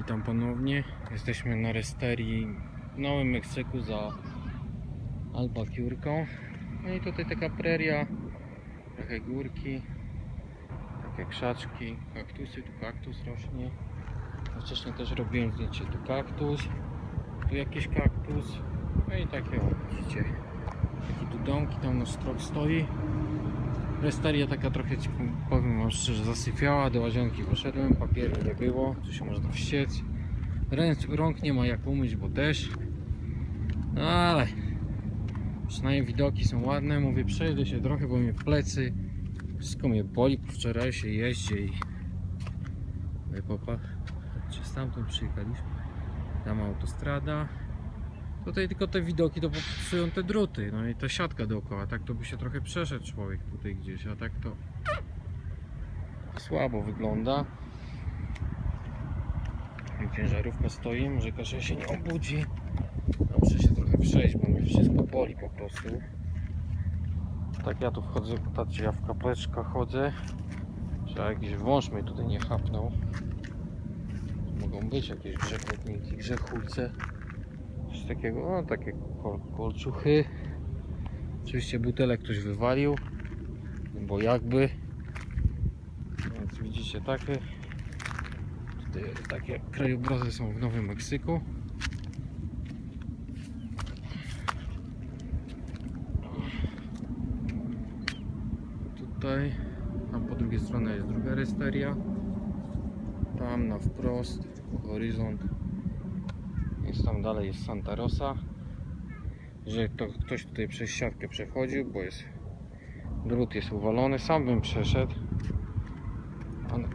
Witam ponownie. Jesteśmy na resterii w Nowym Meksyku za Albakiurką. No i tutaj taka preria, trochę górki, takie krzaczki, kaktusy, tu kaktus rośnie. Wcześniej też robiłem zdjęcie, tu kaktus, tu jakiś kaktus. No i takie, widzicie, takie tu domki, tam nasz stoi. Resteria taka trochę, ci powiem wam szczerze, zasypiała, do łazienki poszedłem, papieru nie było, tu się można wściec. Ręc, rąk nie ma jak umyć, bo też. No ale przynajmniej widoki są ładne. Mówię, przejdę się trochę, bo mnie plecy, wszystko mnie boli po wczorajszej jeździe i... Popa, czy stamtąd przyjechaliśmy? Tam autostrada. Tutaj tylko te widoki to popsują te druty, no i ta siatka dookoła, tak to by się trochę przeszedł człowiek tutaj gdzieś, a tak to słabo wygląda. Ciężarówka stoi, może Kasia się nie obudzi. Muszę się trochę przejść, bo mnie wszystko boli po prostu. Tak ja tu wchodzę, patrzcie, ja w kapeczkach chodzę. Czy jakiś wąż mnie tutaj nie chapnął. Mogą być jakieś grzechotniki, grzechulce. Coś takiego, no takie kol, kolczuchy. Oczywiście butelek ktoś wywalił, bo jakby. Więc widzicie takie. Takie krajobrazy są w Nowym Meksyku. Tutaj, tam po drugiej stronie jest druga resteria. Tam na wprost, horyzont jest tam dalej jest Santa Rosa. Że to ktoś tutaj przez siatkę przechodził, bo jest drut jest uwalony. Sam bym przeszedł. Ale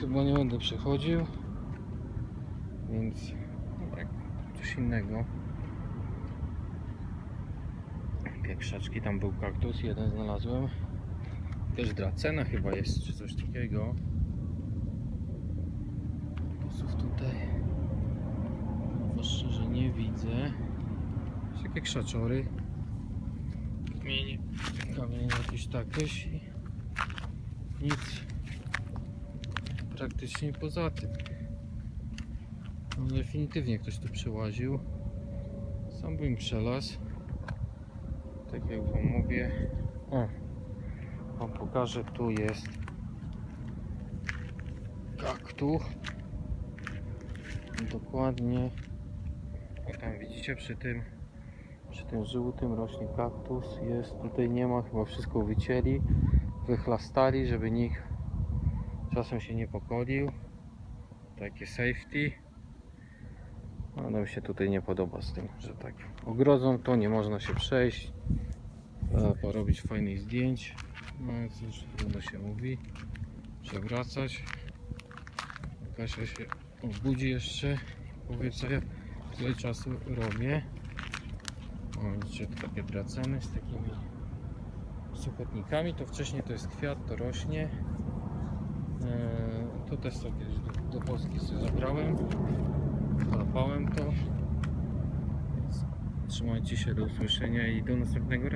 chyba nie będę przechodził. Więc tak, coś innego. Takie krzaczki, tam był kaktus, jeden znalazłem. Też dracena chyba jest, czy coś takiego. Kaktusów tutaj. Bo szczerze nie widzę. Takie krzaczory. Kamienie. Kamienie jakieś takie. i Nic. Praktycznie poza tym. No definitywnie ktoś tu przełaził. Sam bym przelazł. Tak jak wam mówię. O. Wam pokażę. Tu jest kaktus. Dokładnie tam widzicie przy tym przy tym żółtym rośnie kaktus jest tutaj nie ma chyba wszystko wycięli wychlastali żeby nikt czasem się nie pokolił. Takie safety. No nam się tutaj nie podoba z tym że tak ogrodzą to nie można się przejść e, porobić fajnych zdjęć. No cóż trudno się mówi przewracać Kasia się obudzi jeszcze powie co ja tyle czasu robię. O, widzicie takie draceny z takimi suchotnikami. To wcześniej to jest kwiat, to rośnie. Eee, to też sobie do, do Polski sobie zabrałem. Złapałem to. Trzymajcie się do usłyszenia i do następnego razu.